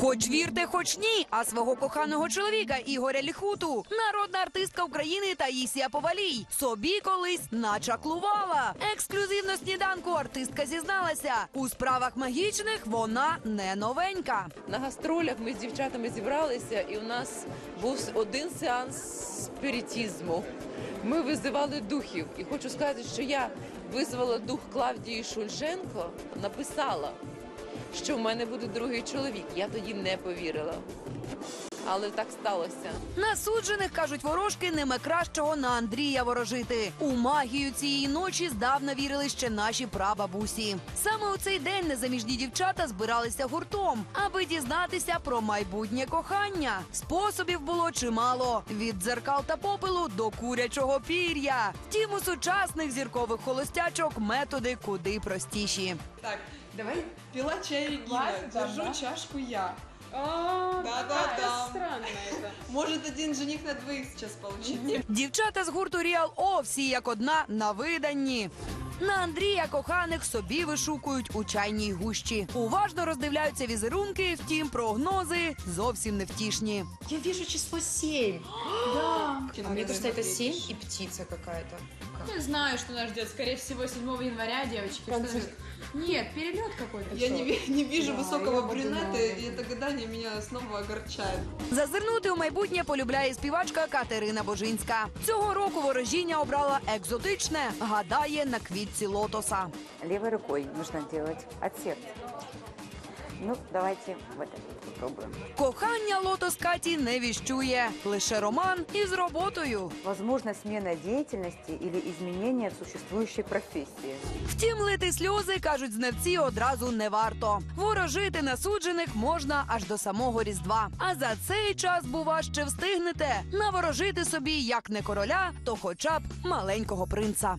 Хоч вірте, хоч ні, а свого коханого чоловіка Ігоря Ліхуту, народна артистка України Таїсія Повалій, собі колись начаклувала. Ексклюзивно сніданку артистка зізналася. У справах магічних вона не новенька. На гастролях ми з дівчатами зібралися, і у нас був один сеанс спіритізму. Ми визивали духів. І хочу сказати, що я визвала дух Клавдії Шульженко, написала, що в мене буде другий чоловік. Я тоді не повірила. Але так сталося. На суджених кажуть ворожки нема кращого на Андрія ворожити. У магію цієї ночі здавна вірили ще наші прабабусі. Саме у цей день незаміжні дівчата збиралися гуртом, аби дізнатися про майбутнє кохання. Способів було чимало: від дзеркал та попелу до курячого пір'я. Втім, у сучасних зіркових холостячок методи куди простіші. Так, давай пила чай Хватит, держу да? чашку я. Да-да-да. да, странно это. Может один жених на двоих сейчас получить. Дівчата з гурту Ріал О всі як одна на виданні. На Андрія коханих собі вишукують у чайній гущі. Уважно роздивляються візерунки, втім, прогнози зовсім невтішні. Я вижу число 7. Да. А мне кажется, это 7 и птица какая-то. Я знаю, что нас ждет. Скорее всего, 7 января, девочки. Что же- Нет, перелет какой-то. Я не, ви- не вижу Да, высокого я брюнета, подумала. и это гадание меня снова огорчает. Зазирнути у майбутнє полюбляє співачка Катерина Божинська. Цього року ворожіння обрала екзотичне, гадає на квітці лотоса. Левой рукой нужно делать от сердца. Ну, давайте вот это вот попробуем. Кохання лотос Каті не віщує, лише роман із роботою. Возможно, смена деятельности или изменение в существующей профессии. Втім, лити сльози, кажуть знавці, одразу не варто. Ворожити насуджених можна аж до самого Різдва. А за цей час, бува, ще встигнете наворожити собі як не короля, то хоча б маленького принца.